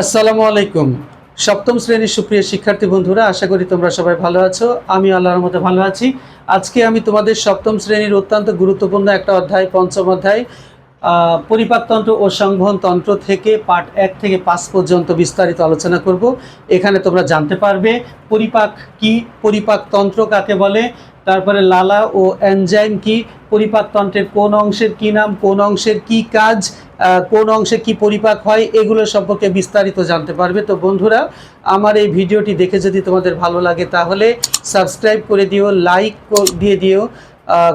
আসসালামু আলাইকুম। সপ্তম শ্রেণির সুপ্রিয় শিক্ষার্থী বন্ধুরা, আশা করি তোমরা সবাই ভালো আছো। আমি আল্লাহর মতো ভালো আছি। আজকে আমি তোমাদের সপ্তম শ্রেণির অত্যন্ত গুরুত্বপূর্ণ একটা অধ্যায়, পঞ্চম অধ্যায় পরিপাকতন্ত্র ও সংবহন তন্ত্র থেকে পার্ট এক থেকে পাঁচ পর্যন্ত বিস্তারিত আলোচনা করব। এখানে তোমরা জানতে পারবে পরিপাক কি, পরিপাকতন্ত্র কাকে বলে, তারপরে লালা ও এনজাইম কি, পরিপাকতন্ত্রের কোন অংশের কি নাম, কোন অংশের কি কাজ কোন অংশে কি পরিপাক হয় এগুলো সম্পর্কে বিস্তারিত জানতে পারবে। তো বন্ধুরা, আমার এই ভিডিওটি দেখে যদি তোমাদের ভালো লাগে তাহলে সাবস্ক্রাইব করে দিও, লাইক দিয়ে দিও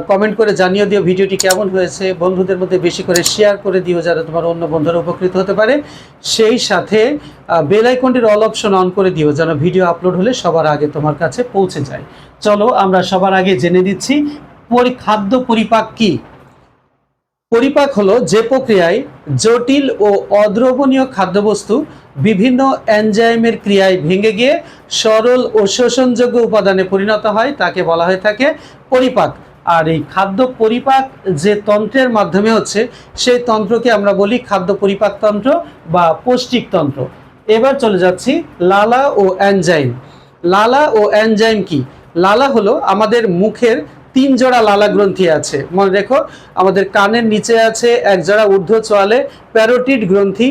কমেন্ট করে জানিয়ে দিও ভিডিওটি কেমন হয়েছে, বন্ধুদের মধ্যে বেশি করে শেয়ার করে দিও যারা তোমার অন্য বন্ধুরা উপকৃত হতে পারে। সেই সাথে বেল আইকনটির অল অপশন অন করে দিও যেন ভিডিও আপলোড হলে সবার আগে তোমার কাছে পৌঁছে যায়। চলো আমরা সবার আগে জেনে দিচ্ছি খাদ্য পরিপাক কি? পরিপাক হলো যে প্রক্রিয়ায় জটিল ও অদ্রবণীয় খাদ্যবস্তু বিভিন্ন এনজাইমের ক্রিয়ায় ভেঙে গিয়ে সরল ও শোষণযোগ্য উপাদানে পরিণত হয়, তাকে বলা হয়ে থাকে পরিপাক। আর এই খাদ্য পরিপাক যে তন্ত্রের মাধ্যমে হচ্ছে, সেই তন্ত্রকে আমরা বলি খাদ্য পরিপাক তন্ত্র বা পৌষ্টিক তন্ত্র। এবার চলে যাচ্ছি লালা ও এনজাইম। লালা ও এনজাইম কি? লালা হলো আমাদের মুখের তিন জোড়া লালা গ্রন্থি আছে। মনে রেখো, আমাদের কানের নিচে আছে এক জোড়া ঊর্ধ্ব চোয়ালে প্যারোটিড গ্রন্থি,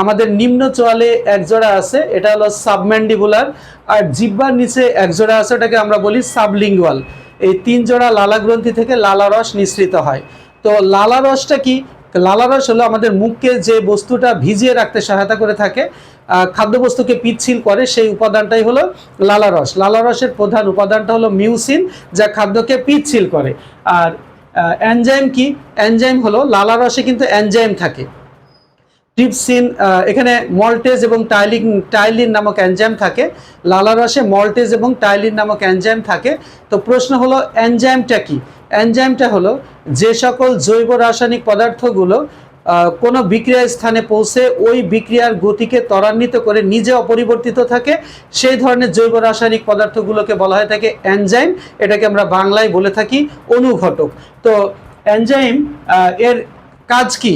আমাদের নিম্ন চোয়ালে এক জোড়া আছে, এটা হলো সাবম্যান্ডিবুলার, আর জিব্বার নিচে এক জোড়া আছে, ওটাকে আমরা বলি সাবলিঙ্গুয়াল। এই তিন জোড়া লালা গ্রন্থি থেকে লালা রস নিঃসৃত হয়। তো লালা রসটা কি? লালা রস হলো আমাদের মুখকে যে বস্তুটা ভিজিয়ে রাখতে সহায়তা করে থাকে খাদ্যবস্তুকে পিচ্ছিল করে, সেই উপাদানটাই হলো লালা রস। লালা রসের প্রধান উপাদানটা হলো মিউসিন, যা খাদ্যকে পিচ্ছিল করে। আর এনজাইম কি? এনজাইম হলো লালা রসে কিন্তু এনজাইম থাকে। ট্রিপসিন এখানে মল্টেজ এবং টাইলিন টাইলিন নামক এনজাইম থাকে। লালা রসে মল্টেজ এবং টাইলিন নামক এনজাইম থাকে। তো প্রশ্ন হলো এনজাইমটা কি? এনজাইমটা হলো যে সকল জৈব রাসায়নিক পদার্থগুলো কোনো বিক্রিয়ার স্থানে পৌঁছে ওই বিক্রিয়ার গতিকে ত্বরান্বিত করে নিজে অপরিবর্তিত থাকে। সেই ধরনের জৈব রাসায়নিক পদার্থগুলোকে বলা হয় থাকে এনজাইম। এটাকে আমরা বাংলায় বলে থাকি অনুঘটক। তো এনজাইম এর কাজ কি?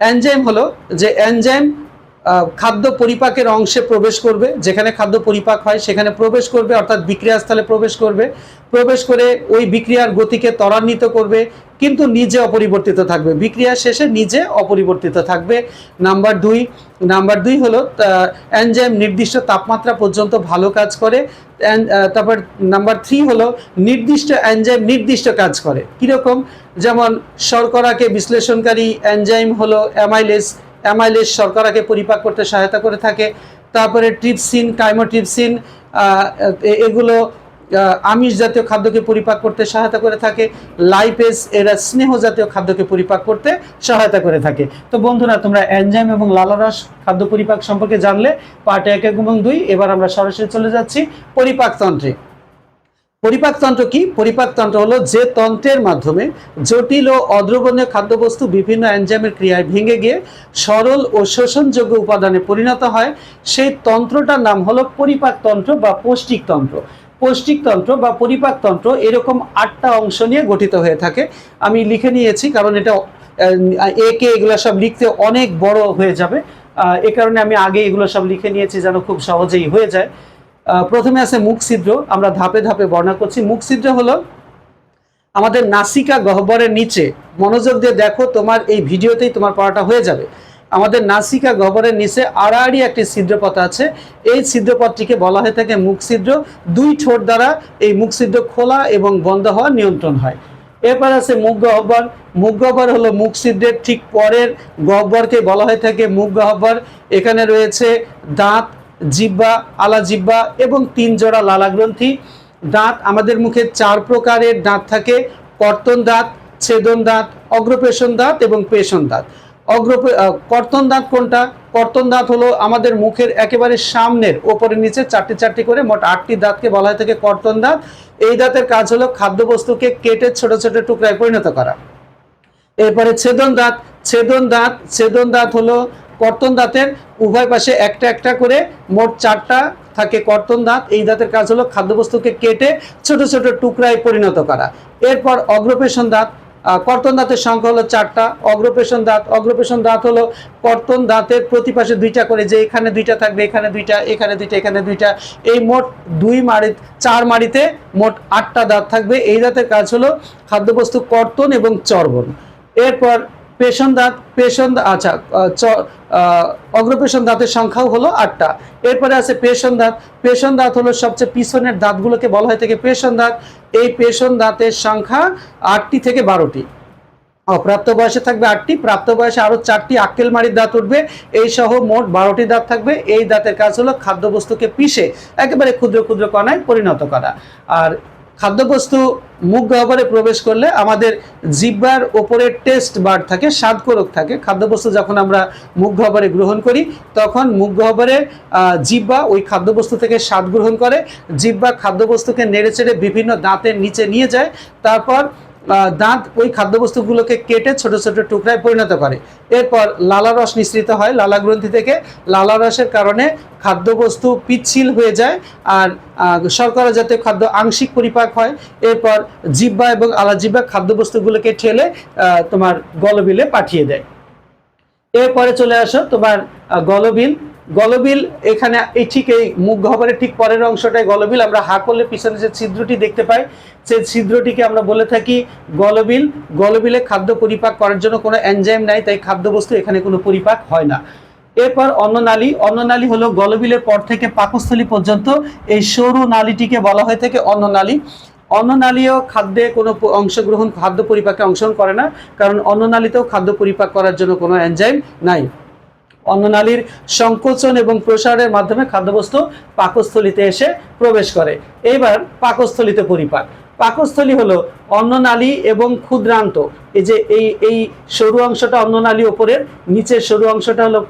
এনজাইম হলো যে এনজাইম খাদ্য পরিপাকের অংশে প্রবেশ করবে। যেখানে খাদ্য পরিপাক হয়, সেখানে প্রবেশ করবে, অর্থাৎ বিক্রিয়াস্থলে প্রবেশ করবে। প্রবেশ করে ওই বিক্রিয়ার গতিকে ত্বরান্বিত করবে, কিন্তু নিজে অপরিবর্তিত থাকবে। বিক্রিয়া শেষে নিজে অপরিবর্তিত থাকবে। নাম্বার দুই নাম্বার দুই হলো এনজাইম নির্দিষ্ট তাপমাত্রা পর্যন্ত ভালো কাজ করে। তারপর নাম্বার থ্রি হলো, নির্দিষ্ট এনজাইম নির্দিষ্ট কাজ করে। কীরকম? যেমন শর্করাকে বিশ্লেষণকারী এনজাইম হলো অ্যামাইলেস অ্যামাইলেস শর্করাকে পরিপাক করতে সহায়তা করে থাকে। তারপরে ট্রিপসিন, কাইমোট্রিপসিন এগুলো আমিষ জাতীয় খাদ্যকে পরিপাক করতে সহায়তা করে থাকে। লাইপেস এরা স্নেহ জাতীয় খাদ্যকে পরিপাক করতে সহায়তা করে থাকে। তো বন্ধুরা, তোমরা এনজাইম এবং লালারস খাদ্য পরিপাক সম্পর্কে জানলে, পার্ট এক এবং দুই, এবার আমরা সরাসরি চলে যাচ্ছি পরিপাকতন্ত্রে। পরিপাকতন্ত্র কি? পরিপাকতন্ত্র হলো যে তন্ত্রের মাধ্যমে জটিল ও অদ্রবণীয় খাদ্যবস্তু বিভিন্ন এনজাইমের ক্রিয়ায় ভেঙে গিয়ে সরল ও শোষণযোগ্য উপাদানে পরিণত হয়। সেই তন্ত্রটার নাম হলো পরিপাকতন্ত্র বা পৌষ্টিকতন্ত্র পৌষ্টিকতন্ত্র বা পরিপাকতন্ত্র এরকম আটটা অংশ নিয়ে গঠিত হয়ে থাকে। আমি লিখে নিয়েছি, কারণ এটা একে এগুলো সব লিখতে অনেক বড় হয়ে যাবে। এ কারণে আমি আগে এগুলো সব লিখে নিয়েছি যেন খুব সহজেই হয়ে যায়। প্রথমে আছে মুখ ছিদ্র, আমরা ধাপে ধাপে বর্ণনা করছি। মুখ হলো আমাদের নাসিকা গহ্বরের নিচে। মনোযোগ দিয়ে দেখো, তোমার এই ভিডিওতেই তোমার পড়াটা হয়ে যাবে। আমাদের নাসিকা গহ্বরের নিচে আড়াআড়ি একটি ছিদ্রপথ আছে। এই ছিদ্রপথটিকে বলা হয়ে থাকে মুখ ছিদ্র। দুই ঠোঁট দ্বারা এই মুখ খোলা এবং বন্ধ হওয়া নিয়ন্ত্রণ হয়। এরপর আছে মুখ গহ্বর। মুখ গহ্বর হলো মুখ ছিদ্রের ঠিক পরের গহ্বরকে বলা হয়ে থাকে মুখ গহ্বর। এখানে রয়েছে দাঁত জিব্বা, আলা জিব্বা এবং তিন জোড়া লালা গ্রন্থি। দাঁত আমাদের মুখে চার প্রকারের দাঁত থাকে। কর্তন দাঁত, ছেদন দাঁত, অগ্রপেশন দাঁত এবং পেশন দাঁত। অগ্র কর্তন দাঁত কোনটা? কর্তন দাঁত হলো আমাদের মুখের একেবারে সামনের ওপরে নিচে চারটি চারটি করে মোট আটটি দাঁতকে বলা হয় থাকে কর্তন দাঁত। এই দাঁতের কাজ হলো খাদ্যবস্তুকে কেটে ছোট ছোট টুকরায় পরিণত করা। এরপরে ছেদন দাঁত ছেদন দাঁত ছেদন দাঁত হলো কর্তন দাঁতের, উভয় পাশে একটা একটা করে মোট চারটা থাকে কর্তন দাঁত। এই দাঁতের কাজ হলো খাদ্যবস্তুকে কেটে ছোট ছোট টুকরায় পরিণত করা। এরপর অগ্রপেশন দাঁত কর্তন দাঁতের সংখ্যা হলো চারটা। অগ্রপেশন দাঁত অগ্রপেশন দাঁত হলো কর্তন দাঁতের প্রতি পাশে দুইটা করে, যে এখানে দুইটা থাকবে, এখানে দুইটা এখানে দুইটা এখানে দুইটা। এই মোট দুই মাড়ি, চার মাড়িতে মোট আটটা দাঁত থাকবে। এই দাঁতের কাজ হলো খাদ্যবস্তু কর্তন এবং চর্বণ। এরপর পেশন দাঁত, পেশন আচ্ছা অগ্রপেশন দাঁতের সংখ্যাও হলো আটটা। এরপরে আছে পেশন দাঁত। পেশন দাঁত হলো সবচেয়ে পিছনের দাঁতগুলোকে বলা হয় থেকে পেশন দাঁত। এই পেশন দাঁতের সংখ্যা আটটি থেকে বারোটি। অপ্রাপ্ত বয়সে থাকবে আটটি, প্রাপ্ত বয়সে আরও চারটি আক্কেল মারির দাঁত উঠবে। এই সহ মোট বারোটি দাঁত থাকবে। এই দাঁতের কাজ হলো খাদ্যবস্তুকে পিষে একেবারে ক্ষুদ্র ক্ষুদ্র কণায় পরিণত করা। আর খাদ্যবস্তু মুখ গহ্বরে প্রবেশ করলে আমাদের জিব্বার ওপরে টেস্ট বার থাকে, স্বাদকোরক থাকে। খাদ্যবস্তু যখন আমরা মুখ গহ্বরে গ্রহণ করি, তখন মুখ গহ্বরে জিব্বা ওই খাদ্যবস্তু থেকে স্বাদ গ্রহণ করে। জিব্বা খাদ্যবস্তুকে নেড়ে চেড়ে বিভিন্ন দাঁতের নিচে নিয়ে যায়। তারপর দাঁত ওই খাদ্যবস্তুগুলোকে কেটে ছোট ছোট টুকরায় পরিণত করে। এরপর লালা রস নিঃসৃত হয় লালা গ্রন্থি থেকে। লালা রসের কারণে খাদ্যবস্তু পিচ্ছিল হয়ে যায় আর শর্করা জাতীয় খাদ্য আংশিক পরিপাক হয়। এরপর জিব্বা এবং আলা জিব্বা খাদ্যবস্তুগুলোকে ঠেলে তোমার গলবিলে পাঠিয়ে দেয়। এরপরে চলে আসো তোমার গলবিল। গলবিল এখানে, এই ঠিক এই মুখ গহ্বরের ঠিক পরের অংশটায় গলবিল, আমরা হা করলে পিছনে যে ছিদ্রটি দেখতে পাই, সেই ছিদ্রটিকে আমরা বলে থাকি গলবিল। গলবিলে খাদ্য পরিপাক করার জন্য কোনো এনজাইম নাই, তাই খাদ্যবস্তু এখানে কোনো পরিপাক হয় না। এরপর অন্ননালী অন্ননালী হলো গলবিলের পর থেকে পাকস্থলী পর্যন্ত এই সরু নালীটিকে বলা হয়ে থাকে অন্ননালী। অন্ননালীও খাদ্যে কোনো অংশগ্রহণ, খাদ্য পরিপাকে অংশগ্রহণ করে না, কারণ অন্ননালীতেও খাদ্য পরিপাক করার জন্য কোনো এনজাইম নাই। অন্ননালীর সংকোচন এবং প্রসারের মাধ্যমে খাদ্যবস্তু পাকস্থলিতে এসে প্রবেশ করে। এবার পাকস্থলিতে পরিপাক। পাকস্থলী হলো অন্ননালী এবং ক্ষুদ্রান্ত। এই যে এই এই সরু অংশটা অন্ননালী ওপরের, নিচের সরু অংশটা হলো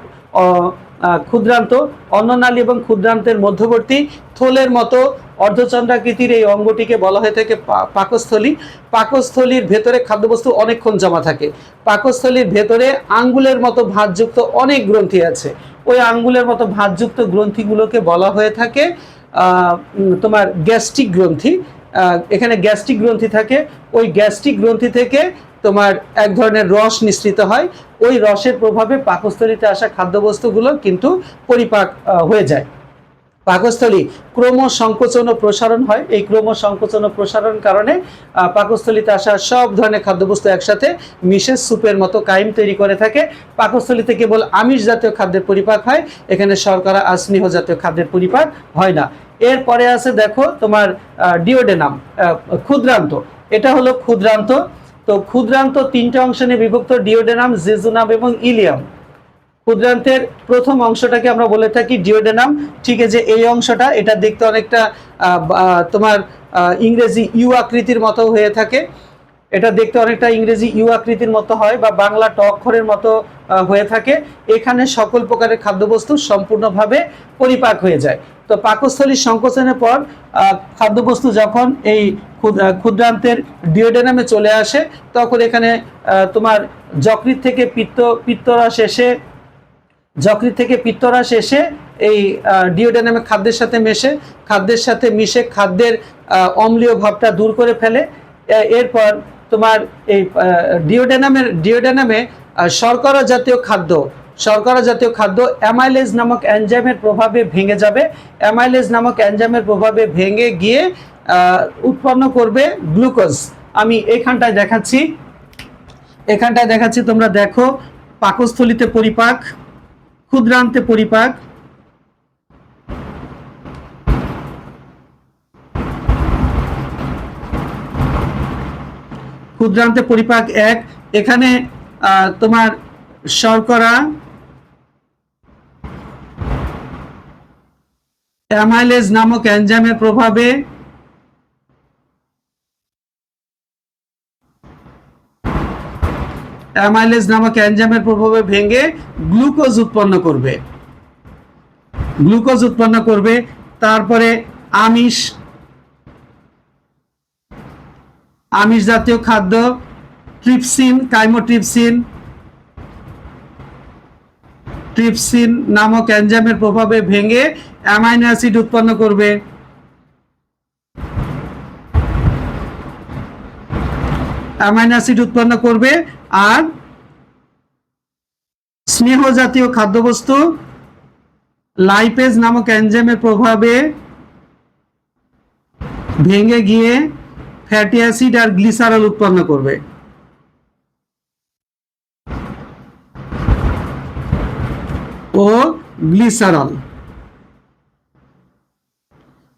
ক্ষুদ্রান্ত। অন্ননালী এবং ক্ষুদ্রান্তের মধ্যবর্তী থলের মতো অর্ধচন্দ্রাকৃতির এই অঙ্গটিকে বলা হয়ে থাকে পাকস্থলী। পাকস্থলীর ভেতরে খাদ্যবস্তু অনেকক্ষণ জমা থাকে। পাকস্থলীর ভেতরে আঙ্গুলের মতো ভাঁজযুক্ত অনেক গ্রন্থি আছে। ওই আঙ্গুলের মতো ভাঁজযুক্ত গ্রন্থিগুলোকে বলা হয়ে থাকে তোমার গ্যাস্ট্রিক গ্রন্থি। এখানে গ্যাস্ট্রিক গ্রন্থি থাকে। ওই গ্যাস্ট্রিক গ্রন্থি থেকে তোমার এক ধরনের রস নিঃসৃত হয়। ওই রসের প্রভাবে পাকস্থলীতে আসা খাদ্যবস্তুগুলো কিন্তু পরিপাক হয়ে যায়। পাকস্থলী ক্রম সংকোচন ও প্রসারণ হয়। এই ক্রম সংকোচন ও প্রসারণ কারণে পাকস্থলীতে আসা সব ধরনের খাদ্যবস্তু একসাথে মিশে স্যুপের মতো কাইম তৈরি করে থাকে। পাকস্থলীতে কেবল আমিষ জাতীয় খাদ্যের পরিপাক হয়, এখানে শর্করা আর স্নেহ জাতীয় খাদ্যের পরিপাক হয় না। এরপরে আছে দেখো তোমার ডিওডেনাম ক্ষুদ্রান্ত। এটা হলো ক্ষুদ্রান্ত। তো ক্ষুদ্রান্ত তিনটা অংশে নিয়ে বিভক্ত ডিওডেনাম, জেজুনাম এবং ইলিয়াম। ক্ষুদ্রান্তের প্রথম অংশটাকে আমরা বলে থাকি ডিওডেনাম ঠিক আছে, এই অংশটা, এটা দেখতে অনেকটা তোমার ইংরেজি ইউ আকৃতির মতো হয়ে থাকে। এটা দেখতে অনেকটা ইংরেজি ইউ আকৃতির মতো হয় বা বাংলা ট অক্ষরের মতো হয়ে থাকে। এখানে সকল প্রকারের খাদ্যবস্তু সম্পূর্ণভাবে পরিপাক হয়ে যায়। তো পাকস্থলীর সংকোচনের পর খাদ্যবস্তু যখন এই ক্ষুদ- ক্ষুদ্রান্তের ডিওডেনামে চলে আসে, তখন এখানে তোমার যকৃত থেকে পিত্ত, পিত্তরস এসে যকৃত থেকে পিত্তরাস এসে এই ডিওডেনামে খাদ্যের সাথে মেশে, খাদ্যের সাথে মিশে খাদ্যের অম্লীয় ভাবটা দূর করে ফেলে। এরপর তোমার এই ডিওডেনামের, ডিওডেনামে শর্করা জাতীয় খাদ্য, শর্করা জাতীয় খাদ্য অ্যামাইলেজ নামক এনজাইমের প্রভাবে ভেঙে যাবে। অ্যামাইলেজ নামক এনজাইমের প্রভাবে ভেঙে গিয়ে উৎপন্ন করবে গ্লুকোজ। আমি এখানটায় দেখাচ্ছি। এখানটায় দেখাচ্ছি, তোমরা দেখো, পাকস্থলিতে পরিপাক। ক্ষুদ্রান্তে পরিপাক। ক্ষুদ্রান্তে পরিপাক এক। এখানে তোমার শর্করা অ্যামাইলেজ নামক এনজাইমের প্রভাবে অ্যামাইলেজ নামক এনজাইমের প্রভাবে ভেঙে গ্লুকোজ উৎপন্ন করবে। গ্লুকোজ উৎপন্ন করবে, তারপরে আমিষ আমিষ জাতীয় খাদ্য ট্রিপসিন কাইমোট্রিপসিন ট্রিপসিন নামক এনজাইমের প্রভাবে ভেঙে অ্যামাইনো অ্যাসিড উৎপন্ন করবে। অ্যামাইনো অ্যাসিড উৎপন্ন করবে আর স্নেহ জাতীয় খাদ্যবস্তু লাইপেজ নামক এনজাইমের প্রভাবে ভেঙে গিয়ে ফ্যাটি অ্যাসিড আর গ্লিসারল উৎপন্ন করবে। ও গ্লিসারল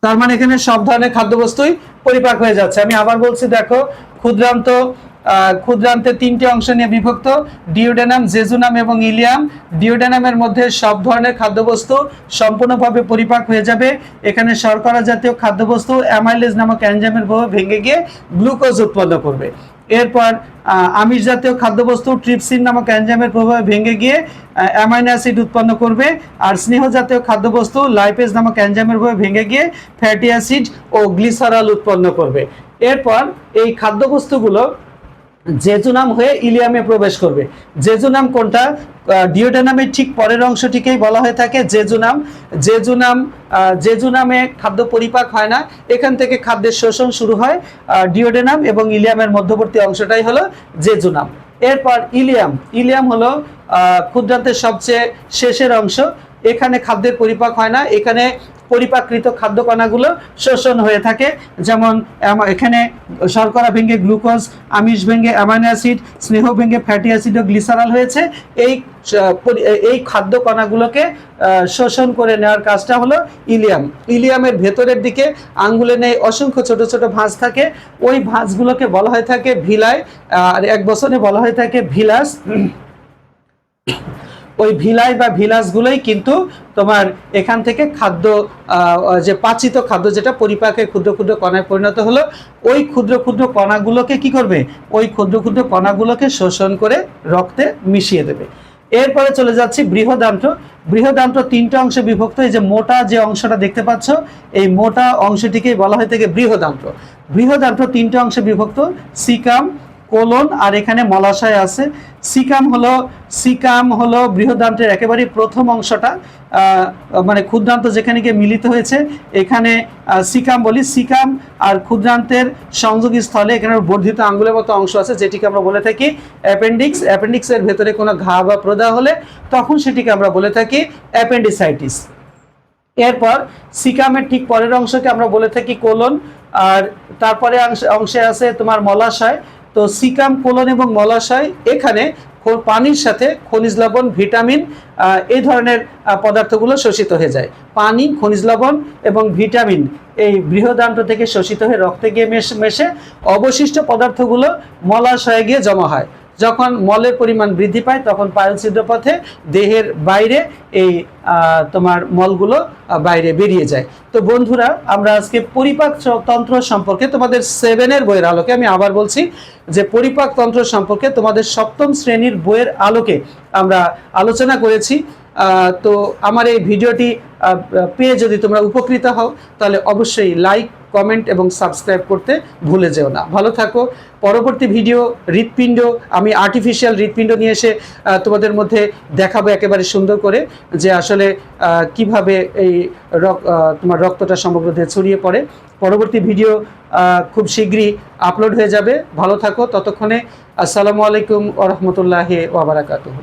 তার মানে এখানে সব ধরনের খাদ্যবস্তুই পরিপাক হয়ে যাচ্ছে। আমি আবার বলছি, দেখো, ক্ষুদ্রান্ত ক্ষুদ্রান্তে তিনটি অংশ নিয়ে বিভক্ত, ডিওডেনাম, জেজুনাম এবং ইলিয়াম। ডিওডেনামের মধ্যে সব ধরনের খাদ্যবস্তু সম্পূর্ণভাবে পরিপাক হয়ে যাবে। এখানে শর্করা জাতীয় খাদ্যবস্তু, অ্যামাইলেজ নামক প্রভাবে ভেঙে গিয়ে গ্লুকোজ উৎপন্ন করবে। এরপর আমিষ জাতীয় খাদ্যবস্তু, ট্রিপসিন নামক এনজাইমের প্রভাবে ভেঙে গিয়ে অ্যামাইনো অ্যাসিড উৎপন্ন করবে। আর স্নেহ জাতীয় খাদ্যবস্তু, লাইপেজ নামক এনজাইমের প্রভাবে ভেঙে গিয়ে ফ্যাটি অ্যাসিড ও গ্লিসারল উৎপন্ন করবে। এরপর, এই খাদ্যবস্তুগুলো জেজুনাম হয়ে ইলিয়ামে প্রবেশ করবে। জেজুনাম কোনটা? ডিওডেনামের ঠিক পরের অংশটিকেই বলা হয়ে থাকে জেজুনাম জেজুনাম জেজুনামে খাদ্য পরিপাক হয় না। এখান থেকে খাদ্যের শোষণ শুরু হয় ডিওডেনাম এবং ইলিয়ামের মধ্যবর্তী অংশটাই হলো জেজুনাম এরপর ইলিয়াম। ইলিয়াম হলো ক্ষুদ্রান্তের সবচেয়ে শেষের অংশ। এখানে খাদ্যের পরিপাক হয় না। এখানে পরিপাকৃত খাদ্য কণাগুলো শোষণ হয়ে থাকে। যেমন এখানে শর্করা ভেঙে গ্লুকোজ, আমিষ ভেঙে অ্যামাইনো অ্যাসিড, স্নেহ ভেঙে ফ্যাটি অ্যাসিড ও গ্লিসারল হয়েছে। এই এই খাদ্য কণাগুলোকে শোষণ করে নেওয়ার কাজটা হলো ইলিয়াম। ইলিয়ামের ভেতরের দিকে আঙ্গুলে নেই অসংখ্য ছোট ছোট ভাঁজ থাকে। ওই ভাঁজগুলোকে বলা হয়ে থাকে ভিলাই আর এক বছরে বলা হয়ে থাকে ভিলাস। ওই ভিলাই বা ভিলাসগুলোই কিন্তু তোমার এখান থেকে খাদ্য যে পাচিত খাদ্য যেটা পরিপাকে ক্ষুদ্র ক্ষুদ্র কণায় পরিণত হলো, ওই ক্ষুদ্র ক্ষুদ্র কণাগুলোকে কি করবে? ওই ক্ষুদ্র ক্ষুদ্র কণাগুলোকে শোষণ করে রক্তে মিশিয়ে দেবে। এরপরে চলে যাচ্ছি বৃহদান্ত্র। বৃহদান্ত্র তিনটা অংশে বিভক্ত, এই যে মোটা যে অংশটা দেখতে পাচ্ছ, এই মোটা অংশটিকেই বলা হয়ে থাকে বৃহদান্ত্র। বৃহদান্ত্র তিনটা অংশে বিভক্ত, সিকাম কোলন, আর এখানে মলাশয় আছে। সিকাম হলো সিকাম হলো বৃহদান্ত্রের একেবারে প্রথম অংশটা মানে ক্ষুদ্রান্ত যেখানে গিয়ে মিলিত হয়েছে। এখানে সিকাম বলি, সিকাম আর ক্ষুদ্রান্তের সংযোগী স্থলে এখানে বর্ধিত আঙ্গুলের মতো অংশ আছে, যেটিকে আমরা বলে থাকি অ্যাপেন্ডিক্স। অ্যাপেন্ডিক্সের ভেতরে কোনো ঘা বা প্রদাহ হলে তখন সেটিকে আমরা বলে থাকি অ্যাপেন্ডিসাইটিস। এরপর, সিকামের ঠিক পরের অংশকে আমরা বলে থাকি কোলন, আর তারপরে অংশে আছে তোমার মলাশয়। তো সিকাম, কোলন এবং মলাশয় এখানে পানির সাথে খনিজ লবণ, ভিটামিন এই ধরনের পদার্থগুলো শোষিত হয়ে যায়। পানি, খনিজ লবণ এবং ভিটামিন এই বৃহদান্ত থেকে শোষিত হয়ে রক্তে গিয়ে মেশে অবশিষ্ট পদার্থগুলো মলাশয়ে গিয়ে জমা হয়। যখন মলের পরিমাণ বৃদ্ধি পায়, তখন পায়ুছিদ্র পথে দেহের বাইরে এই তোমার মলগুলো বাইরে বেরিয়ে যায়। তো বন্ধুরা, আমরা আজকে পরিপাক তন্ত্র সম্পর্কে তোমাদের সেভেনের বইয়ের আলোকে আমি আবার বলছি যে পরিপাক তন্ত্র সম্পর্কে তোমাদের সপ্তম শ্রেণির বইয়ের আলোকে আমরা আলোচনা করেছি। তো আমার এই ভিডিওটি পেয়ে যদি তোমরা উপকৃত হও, তাহলে অবশ্যই লাইক কমেন্ট এবং সাবস্ক্রাইব করতে ভুলে যেও না। ভালো থাকো। পরবর্তী ভিডিও হৃৎপিণ্ড, আমি আর্টিফিশিয়াল হৃৎপিণ্ড নিয়ে এসে তোমাদের মধ্যে দেখাবো একেবারে সুন্দর করে যে আসলে কীভাবে এই তোমার রক্তটা সমগ্র দেহে ছড়িয়ে পড়ে। পরবর্তী ভিডিও খুব শীঘ্রই আপলোড হয়ে যাবে। ভালো থাকো। ততক্ষণে আসসালামু আলাইকুম ওরহমতুল্লাহ ওবরাকাতুহ